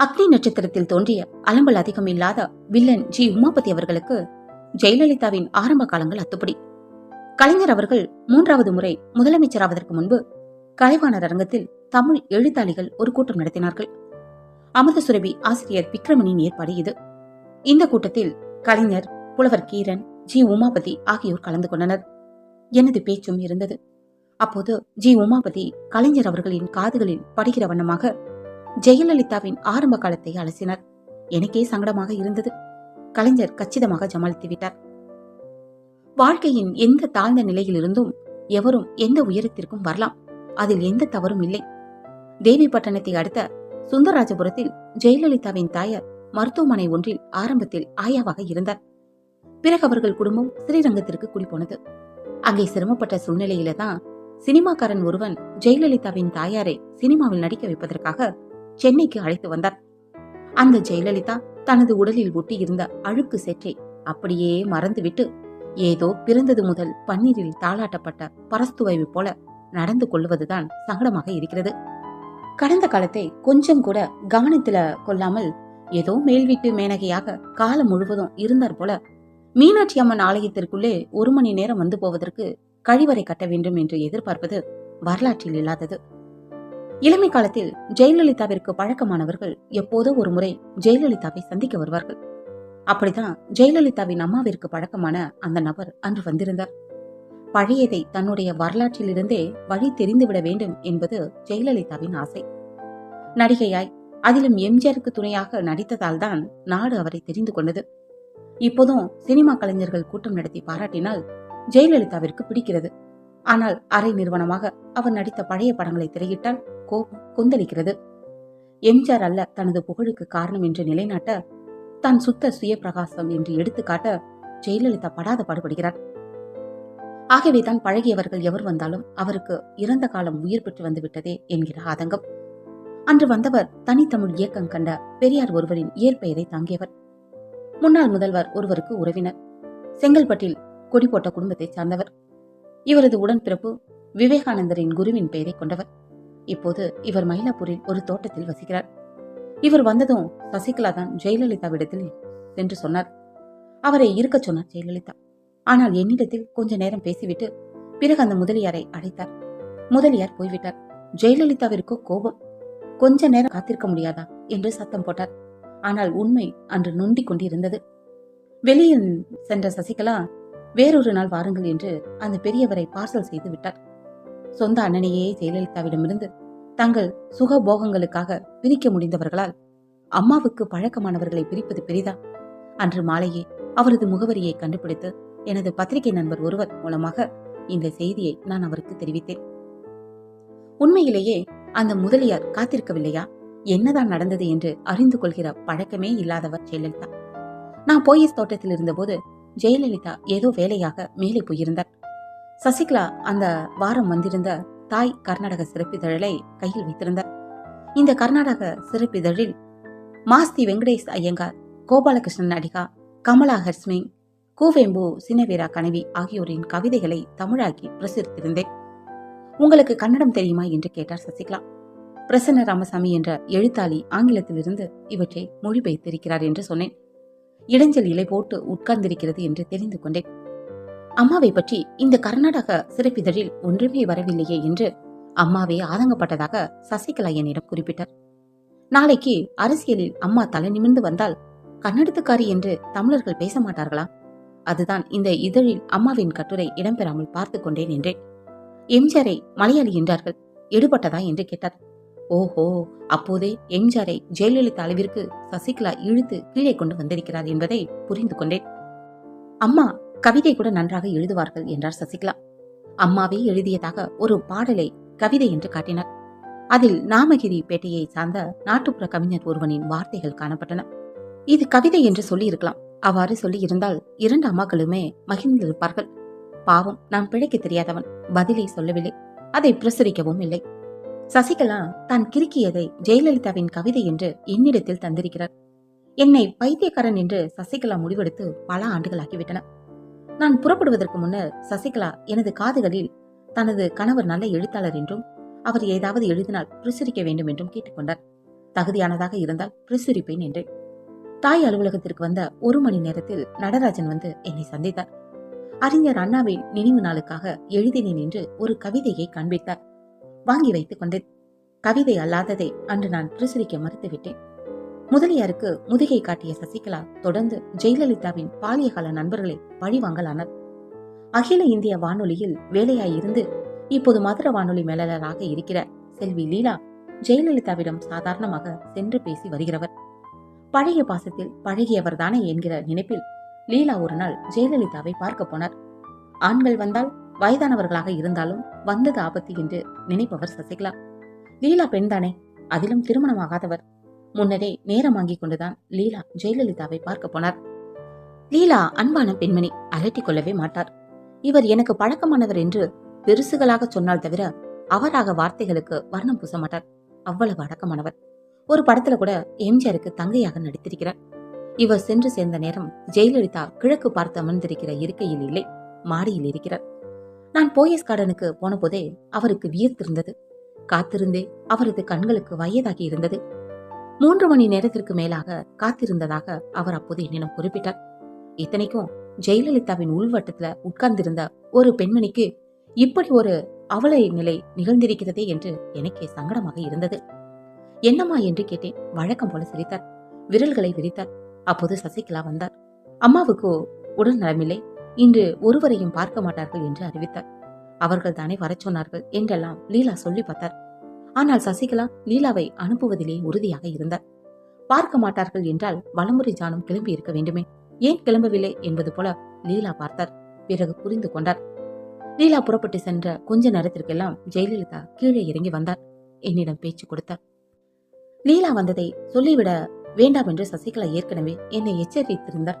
அக்னி நட்சத்திரத்தில் தோன்றிய அலம்பல் அதிகம் இல்லாத வில்லன் ஜி உமாபதி அவர்களுக்கு ஜெயலலிதாவின் ஆரம்ப காலங்கள் அத்துப்படி. கலைஞர் அவர்கள் மூன்றாவது முறை முதலமைச்சராவதற்கு முன்பு கலைவாணர் அரங்கத்தில் தமிழ் எழுத்தாளிகள் ஒரு கூட்டம் நடத்தினார்கள். அமிர்த சுரபி ஆசிரியர் விக்ரமனின் ஏற்பாடு இது. இந்த கூட்டத்தில் கலைஞர் புலவர் கீரன் ஜி உமாபதி ஆகியோர் கலந்து கொண்டனர். எனது பேச்சும் இருந்தது. அப்போது ஜி உமாபதி கலைஞர் அவர்களின் காதுகளில் படுகிற வண்ணமாக ஜெயலலிதாவின் ஆரம்ப காலத்தை அலசினார். எனக்கே சங்கடமாக இருந்தது. கலைஞர் கச்சிதமாக ஜமாளித்து விட்டார் வாழ்க்கையின் எந்த தாழ்ந்த நிலையிலிருந்தும் எவரும் எந்த உயரத்திற்கும் வரலாம். அதில் எந்த தவறும் இல்லை. தேவிப்பட்டணத்தை அடுத்த சுந்தரராஜபுரத்தில் ஜெயலலிதாவின் தாயார் மருத்துவமனை ஒன்றில் ஆரம்பத்தில் ஆயாவாக இருந்தார். பிறகு அவர்கள் குடும்பம் ஸ்ரீரங்கத்திற்கு குடிபோனது. அங்கே சிரமப்பட்ட சூழ்நிலையில தான் சினிமாக்காரன் ஒருவன் ஜெயலலிதாவின் தாயாரை சினிமாவில் நடிக்க வைப்பதற்காக சென்னைக்கு அழைத்து வந்தார். அந்த ஜெயலலிதா தனது உடலில் ஒட்டி இருந்த அழுக்கு செற்றை அப்படியே மறந்துவிட்டு ஏதோ பிறந்தது முதல் பன்னீரில் தாளாட்டப்பட்ட பரஸ்துவைவு போல நடந்து கொள்வதுதான் சங்கடமாக இருக்கிறது. கடந்த காலத்தை கொஞ்சம் கூட கவனத்துல கொள்ளாமல் ஏதோ மேல்வீட்டு மேனகையாக காலம் முழுவதும் இருந்தார் போல மீனாட்சி அம்மன் ஆலயத்திற்குள்ளே ஒரு மணி நேரம் வந்து போவதற்கு கழிவறை கட்ட வேண்டும் என்று எதிர்பார்ப்பது வரலாற்றில் இல்லாதது. இளமை காலத்தில் ஜெயலலிதாவிற்கு பழக்கமானவர்கள் எப்போதோ ஒரு முறை ஜெயலலிதாவை சந்திக்க வருவார்கள். அப்படிதான் ஜெயலலிதாவின் அம்மாவிற்கு பழக்கமான அந்த நபர் அன்று வந்திருந்தார். பழையதை தன்னுடைய வரலாற்றிலிருந்தே வழி தெரிந்துவிட வேண்டும் என்பது ஜெயலலிதாவின் ஆசை. நடிகையாய் அதிலும் எம்ஜிஆருக்கு துணையாக நடித்ததால் தான் நாடு அவரை தெரிந்து கொண்டது. இப்போதும் சினிமா கலைஞர்கள் கூட்டம் நடத்தி பாராட்டினால் ஜெயலலிதாவிற்கு பிடிக்கிறது. ஆனால் அரை நிறுவனமாக அவர் நடித்த பழைய படங்களை திரையிட்டால் கோபம் கொந்தளிக்கிறது. எம்ஜிஆர் அல்ல தனது புகழுக்கு காரணம் என்று நிலைநாட்ட தான் சுத்த சுய பிரகாசம் என்று எடுத்துக்காட்ட ஜெயலலிதா படாத பாடுபடுகிறார். ஆகவேதான் பழகியவர்கள் எவர் வந்தாலும் அவருக்கு இறந்த காலம் உயிர் பெற்று வந்து விட்டதே என்கிற ஆதங்கம். அன்று வந்தவர் தனித்தமிழ் இயக்கம் கண்ட பெரியார் ஒருவரின் இயற்பெயரை தாங்கியவர். முன்னாள் முதல்வர் ஒருவருக்கு உறவினர். செங்கல்பட்டில் கொடி போட்ட குடும்பத்தைச் சார்ந்தவர். இவரது உடன்பிறப்பு விவேகானந்தரின் குருவின் பெயரை கொண்டவர். இப்போது இவர் மயிலாப்பூரில் ஒரு தோட்டத்தில் வசிக்கிறார். இவர் வந்ததும் சசிகலா தான் ஜெயலலிதாவிடத்தில் சென்று சொன்னார். அவரை இருக்கச் சொன்னார் ஜெயலலிதா. ஆனால் என்னிடத்தில் கொஞ்ச நேரம் பேசிவிட்டு பிறகு அந்த முதலியாரை அழைத்தார். முதலியார் போய்விட்டார். ஜெயலலிதாவிற்கோ கோபம். கொஞ்ச நேரம் காத்திருக்க முடியாதா என்று சத்தம் போட்டார். ஆனால் உண்மை அன்று நொண்டிக் கொண்டிருந்தது. வெளியில் சென்ற சசிகலா வேறொரு நாள் வாருங்கள் என்று அந்த பெரியவரை பார்சல் செய்து விட்டார். சொந்த அண்ணனையே ஜெயலலிதாவிடமிருந்து தங்கள் சுக போகங்களுக்காக பிரிக்க முடிந்தவர்களால் அம்மாவுக்கு பழக்கமானவர்களை பிரிப்பது பெரிதா? அன்று மாலையே அவரது முகவரியை கண்டுபிடித்து எனது பத்திரிகை நண்பர் ஒருவர் மூலமாக இந்த செய்தியை நான் அவருக்கு தெரிவித்தேன். உண்மையிலேயே அந்த முதலியார் காத்திருக்கவில்லையா? என்னதான் நடந்தது என்று அறிந்து கொள்கிற பழக்கமே இல்லாதவர் ஜெயலலிதா. நான் போயஸ் தோட்டத்தில் இருந்தபோது ஜெயலலிதா ஏதோ வேலையாக மேலே போயிருந்தார். சசிகலா அந்த வாரம் வந்திருந்த தாய் கர்நாடக சிறப்பிதழலை கையில் வைத்திருந்தார். இந்த கர்நாடக சிறப்பிதழில் மாஸ்தி வெங்கடேஷ் ஐயங்கார் கோபாலகிருஷ்ணன் நடிகா கமலா ஹர்ஸ்மிங் கூவேம்பு சின்னவீரா கனவி ஆகியோரின் கவிதைகளை தமிழாக்கி பிரசுரித்திருந்தேன். உங்களுக்கு கன்னடம் தெரியுமா என்று கேட்டார் சசிகலா. பிரசன்ன ராமசாமி என்ற எழுத்தாளி ஆங்கிலத்திலிருந்து இவற்றை மொழிபெயர்த்திருக்கிறார் என்று சொன்னேன். இடைஞ்சல் இலை போட்டு உட்கார்ந்திருக்கிறது என்று தெரிந்து கொண்டேன். அம்மாவை பற்றி இந்த கர்நாடக சிறப்பிதழில் ஒன்றுமே வரவில்லையே என்று அம்மாவே ஆதங்கப்பட்டதாக சசிகலா என்னிடம் குறிப்பிட்டார். நாளைக்கு அரசியலில் அம்மா தலை நிமிர்ந்து வந்தால் கன்னடத்துக்காரி என்று தமிழர்கள் பேச மாட்டார்களா? அதுதான் இந்த இதழில் அம்மாவின் கட்டுரை இடம்பெறாமல் பார்த்து கொண்டேன் என்றேன். எம்ஜிஆரை மலையாளி என்றார்கள் எடுபட்டதா என்று கேட்டார். ஓஹோ அப்போதே எம்ஜிஆரை ஜெயலலிதா அளவிற்கு சசிகலா இழுத்து கீழே கொண்டு வந்திருக்கிறார் என்பதை புரிந்து கொண்டேன். அம்மா கவிதை கூட நன்றாக எழுதுவார்கள் என்றார் சசிகலா. அம்மாவே எழுதியதாக ஒரு பாடலை கவிதை என்று காட்டினார். அதில் நாமகிரி பேட்டையை சார்ந்த நாட்டுப்புற கவிஞர் ஒருவனின் வார்த்தைகள் காணப்பட்டன. இது கவிதை என்று சொல்லியிருக்கலாம். அவ்வாறு சொல்லியிருந்தால் இரண்டு அம்மாக்களுமே மகிழ்ந்திருப்பார்கள். பாவம் நான் பிழைக்க தெரியாதவன். பதிலை சொல்லவில்லை. அதை பிரசுரிக்கவும் இல்லை. சசிகலா தான் கிறுக்கியதை ஜெயலலிதாவின் கவிதை என்று என்னிடத்தில் தந்திருக்கிறார். என்னை பைத்தியக்காரன் என்று சசிகலா முடிவெடுத்து பல ஆண்டுகளாகிவிட்டன நான் புறப்படுவதற்கு முன்னர் சசிகலா எனது காதுகளில் தனது கணவர் நல்ல எழுத்தாளர் என்றும் அவர் ஏதாவது எழுதினால் பிரசுரிக்க வேண்டும் என்றும் கேட்டுக்கொண்டார். தகுதியானதாக இருந்தால் பிரசுரிப்பேன் என்றேன். தாய் அலுவலகத்திற்கு வந்த ஒரு மணி நேரத்தில் நடராஜன் வந்து என்னை சந்தித்தார். அறிஞர் அண்ணாவின் நினைவு நாளுக்காக எழுதினேன் என்று ஒரு கவிதையை காண்பித்தார். வாங்கி வைத்துக் கொண்டேன். கவிதை அல்லாததை அன்று நான் பிரசுரிக்க மறுத்துவிட்டேன். முதலியாருக்கு முதுகை காட்டிய சசிகலா தொடர்ந்து ஜெயலலிதாவின் பாலியகால நண்பர்களை பழிவாங்கலானார். அகில இந்திய வானொலியில் வேலையாயிருந்து இப்போது மதுர வானொலி மேலாளராக இருக்கிற செல்வி லீலா ஜெயலலிதாவிடம் சாதாரணமாக சென்று பேசி வருகிறவர். பழைய பாசத்தில் பழகியவர்தானே என்கிற நினைப்பில் லீலா ஒரு நாள் ஜெயலலிதாவை பார்க்க போனார். ஆண்கள் வந்தால் வயதானவர்களாக இருந்தாலும் வந்தது ஆபத்து என்று நினைப்பவர் சசிகலா. லீலா பெண்தானே அதிலும் திருமணமாகாதவர். முன்னரே நேரம் வாங்கிக் கொண்டுதான் லீலா ஜெயலலிதாவை பார்க்க போனார். லீலா அன்பான பெண்மணி அலட்டிக் கொள்ளவே மாட்டார். இவர் எனக்கு பழக்கமானவர் என்று பெருசுகளாக சொன்னால் தவிர அவராக வார்த்தைகளுக்கு வர்ணம் பூச மாட்டார். அவ்வளவு அடக்கமானவர். ஒரு படத்துல கூட எம்ஜிஆருக்கு தங்கையாக நடித்திருக்கிறார். இவர் சென்று சேர்ந்த நேரம் ஜெயலலிதா கிழக்கு பார்த்து அமர்ந்திருக்கிற இருக்கையில் இல்லை மாடியில் இருக்கிறார். நான் போயஸ் கார்டனுக்கு போன போதே அவருக்கு வியர்த்திருந்தது. காத்திருந்தே அவரது கண்களுக்கு வயதாகி இருந்தது. மூன்று மணி நேரத்திற்கு மேலாக காத்திருந்ததாக அவர் அப்போது என்னிடம் குறிப்பிட்டார். இத்தனைக்கும் ஜெயலலிதாவின் உள்வட்டத்துல உட்கார்ந்திருந்த ஒரு பெண்மணிக்கு இப்படி ஒரு அவலை நிலை நிகழ்ந்திருக்கிறதே என்று எனக்கே சங்கடமாக இருந்தது. என்னம்மா என்று கேட்டேன். வழக்கம் போல சிரித்தார். விரல்களை விரித்தார். அப்போது சசிகலா வந்தார். அம்மாவுக்கு உடல் நலமில்லை. இன்று ஒருவரையும் பார்க்க மாட்டார்கள் என்று அறிவித்தார். அவர்கள் தானே வரச் சொன்னார்கள் என்றெல்லாம் லீலா சொல்லி பார்த்தார். ஆனால் சசிகலா லீலாவை அனுப்புவதிலே உறுதியாக இருந்தார். பார்க்க மாட்டார்கள் என்றால் வலமுறை ஜானும் கிளம்பி இருக்க வேண்டுமே. ஏன் கிளம்பவில்லை என்பது போல லீலா பார்த்தார். பிறகு புரிந்து கொண்டார். லீலா புறப்பட்டு சென்ற கொஞ்ச நேரத்திற்கெல்லாம் ஜெயலலிதா கீழே இறங்கி வந்தார். என்னிடம் பேச்சு கொடுத்தார். லீலா வந்ததை சொல்லிவிட வேண்டாம் என்று சசிகலா ஏற்கனவே என்னை எச்சரித்திருந்தார்.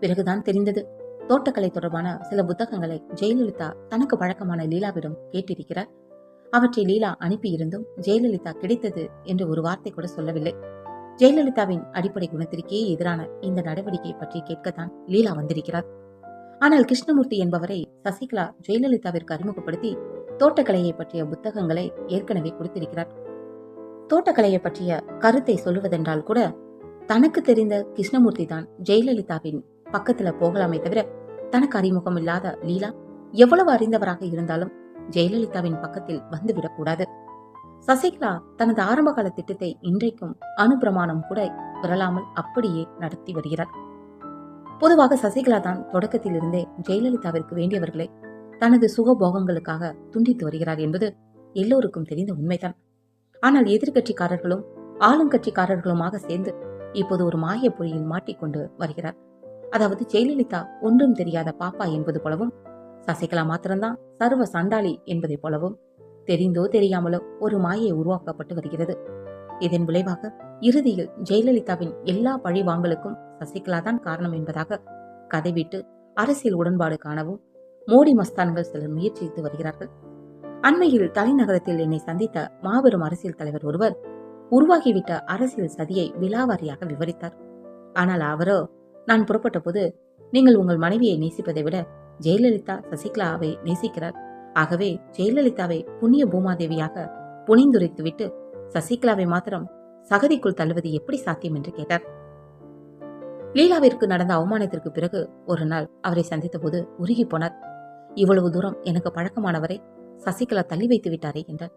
பிறகுதான் தெரிந்தது. தோட்டக்கலை தொடர்பான சில புத்தகங்களை ஜெயலலிதா தனக்கு பழக்கமான லீலாவிடம் கேட்டிருக்கிறார். அவற்றை லீலா அனுப்பியிருந்தும் ஜெயலலிதா கிடைத்தது என்று ஒரு வார்த்தை கூட சொல்லவில்லை. ஜெயலலிதாவின் அடிப்படை குணத்திற்கே எதிரான இந்த நடவடிக்கை பற்றி கேட்கத்தான் லீலா வந்திருக்கிறார். ஆனால் கிருஷ்ணமூர்த்தி என்பவரை சசிகலா ஜெயலலிதாவிற்கு அறிமுகப்படுத்தி தோட்டக்கலையை பற்றிய புத்தகங்களை ஏற்கனவே கொடுத்திருக்கிறார். தோட்டக்கலையை பற்றிய கருத்தை சொல்லுவதென்றால் கூட தனக்கு தெரிந்த கிருஷ்ணமூர்த்தி தான் ஜெயலலிதாவின் பக்கத்துல போகலாமே தவிர தனக்கு அறிமுகம் இல்லாத லீலா எவ்வளவு அறிந்தவராக இருந்தாலும் ஜெயலலிதாவின் பக்கத்தில் வந்துவிடக்கூடாது. சசிகலா தனது ஆரம்பகால திட்டத்தை இன்றைக்கும் அனுப்பிரமாணம் கூட விரலாமல் அப்படியே நடத்தி வருகிறார். பொதுவாக சசிகலா தான் தொடக்கத்தில் இருந்தே ஜெயலலிதாவிற்கு வேண்டியவர்களை தனது சுகபோகங்களுக்காக துண்டித்து வருகிறார் என்பது எல்லோருக்கும் தெரிந்த உண்மைதான். ஆனால் எதிர்கட்சிக்காரர்களும் ஆளுங்கட்சிக்காரர்களுமாக சேர்ந்து இப்போது ஒரு மாய பொறியில் மாட்டிக்கொண்டு வருகிறார். அதாவது ஜெயலலிதா ஒன்றும் தெரியாத பாப்பா என்பது போலவும் சசிகலா மாத்திரம்தான் சர்வ சண்டாளி என்பதைப் போலவும் தெரிந்தோ தெரியாமலோ ஒரு மாயை உருவாக்கப்பட்டு வருகிறது. இதன் விளைவாக இறுதியில் ஜெயலலிதாவின் எல்லா பழி வாங்கலுக்கும் சசிகலா தான் காரணம் என்பதாக கதைவிட்டு அரசியல் உடன்பாடு காணவும் மோடி மஸ்தான்கள் சிலர் முயற்சித்து வருகிறார்கள். அண்மையில் தலைநகரத்தில் என்னை சந்தித்த மாபெரும் அரசியல் தலைவர் ஒருவர் உருவாகிவிட்ட அரசியல் சதியை விலாவாரியாக விவரித்தார். ஆனால் அவரோ நான் புறப்பட்ட போது நீங்கள் உங்கள் மனைவியை நேசிப்பதை விட ஜெயலலிதா சசிகலாவை நேசிக்கிறார். ஆகவே ஜெயலலிதாவை புண்ணிய பூமாதேவியாக புனிந்துரைத்துவிட்டு சசிகலாவை மாத்திரம் சகதிக்குள் தள்ளுவது எப்படி சாத்தியம் என்று கேட்டார். லீலாவிற்கு நடந்த அவமானத்திற்கு பிறகு ஒரு நாள் அவரை சந்தித்த போது உருகி போனார். இவ்வளவு தூரம் எனக்கு பழக்கமானவரை சசிகலா தள்ளி வைத்து விட்டாரே என்றார்.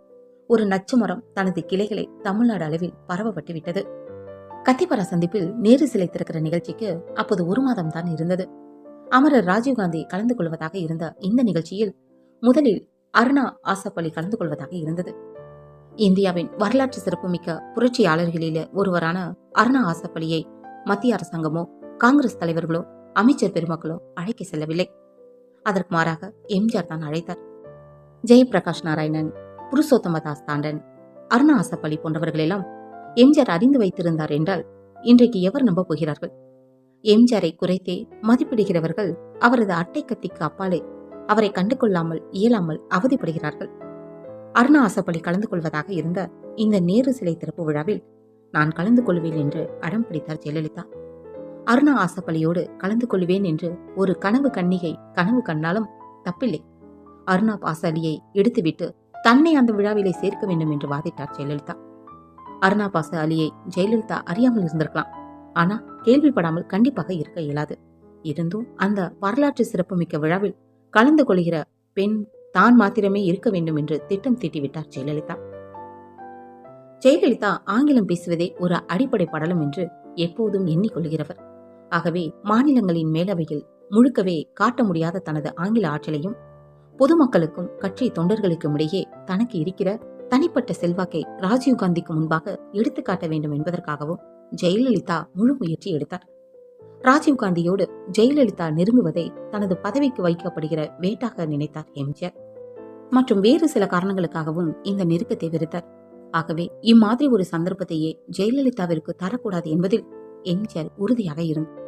ஒரு நச்சு மரம் தனது கிளைகளை தமிழ்நாடு அளவில் பரவப்பட்டு விட்டது கத்திப்பரா சந்திப்பில் நேரு சிலை திறக்கிற நிகழ்ச்சிக்கு அப்போது ஒரு மாதம் தான் இருந்தது. அமரர் ராஜீவ்காந்தி கலந்து கொள்வதாக இருந்த இந்த நிகழ்ச்சியில் முதலில் அருணா ஆசப்பள்ளி கலந்து கொள்வதாக இருந்தது. இந்தியாவின் வரலாற்று சிறப்புமிக்க புரட்சியாளர்களிலே ஒருவரான அருணா ஆசப் அலியை மத்திய அரசாங்கமோ காங்கிரஸ் தலைவர்களோ அமைச்சர் பெருமக்களோ அழைக்க செல்லவில்லை. அதற்கு மாறாக எம்ஜிஆர் தான் அழைத்தார். ஜெயபிரகாஷ் நாராயணன் புருஷோத்தம தாஸ் தாண்டன் அருணா ஆசப்பள்ளி போன்றவர்களெல்லாம் எம்ஜிஆர் அறிந்து வைத்திருந்தார் என்றால் இன்றைக்கு எவர் நம்ப போகிறார்கள்? எம்ஜிஆரை குறைத்தே மதிப்பிடுகிறவர்கள் அவரது அட்டை கத்திக்கு அப்பாலே அவரை கண்டு கொள்ளாமல் இயலாமல் அவதிப்படுகிறார்கள். அருணா ஆசப்பள்ளி கலந்து கொள்வதாக இருந்த இந்த நேரு சிலை திறப்பு விழாவில் நான் கலந்து கொள்வேன் என்று அடம் பிடித்தார் ஜெயலலிதா. அருணா ஆசப்பலியோடு கலந்து கொள்வேன் என்று ஒரு கனவு கண்ணிகை கனவு கண்ணாலும் தப்பில்லை. அருணா பாசாலியை எடுத்துவிட்டு தன்னை அந்த விழாவிலே சேர்க்க வேண்டும் என்று வாதிட்டார் ஜெயலலிதா. அருணாபாச அலியை ஜெயலலிதா அறியாமல் இருந்திருக்கலாம். ஆனா கேள்விப்படாமல் கண்டிப்பாக இருக்க இயலாது. இருந்தும் அந்த வரலாற்று சிறப்புமிக்க விழாவில் கலந்து கொள்கிற பெண் தான் மாத்திரமே இருக்க வேண்டும் என்று திட்டம் தீட்டிவிட்டார் ஜெயலலிதா. ஜெயலலிதா ஆங்கிலம் பேசுவதே ஒரு அடிப்படை படலம் என்று எப்போதும் எண்ணிக்கொள்கிறவர். ஆகவே மாநிலங்களின் மேலவையில் முழுக்கவே காட்ட முடியாத தனது ஆங்கில ஆற்றலையும் பொதுமக்களுக்கும் கட்சி தொண்டர்களுக்கும் இடையே தனக்கு இருக்கிற தனிப்பட்ட செல்வாக்கை ராஜீவ்காந்திக்கு முன்பாக எடுத்துக்காட்ட வேண்டும் என்பதற்காகவும் ஜெயலலிதா முழு முயற்சி எடுத்தார். ராஜீவ்காந்தியோடு ஜெயலலிதா நெருங்குவதை தனது பதவிக்கு வைக்கப்படுகிற வேட்டாக நினைத்தார் எம்ஜிஆர். மற்றும் வேறு சில காரணங்களுக்காகவும் இந்த நெருக்கத்தை வெறுத்தார். ஆகவே இம்மாதிரி ஒரு சந்தர்ப்பத்தையே ஜெயலலிதாவிற்கு தரக்கூடாது என்பதில் எம்ஜிஆர் உறுதியாக இருந்தார்.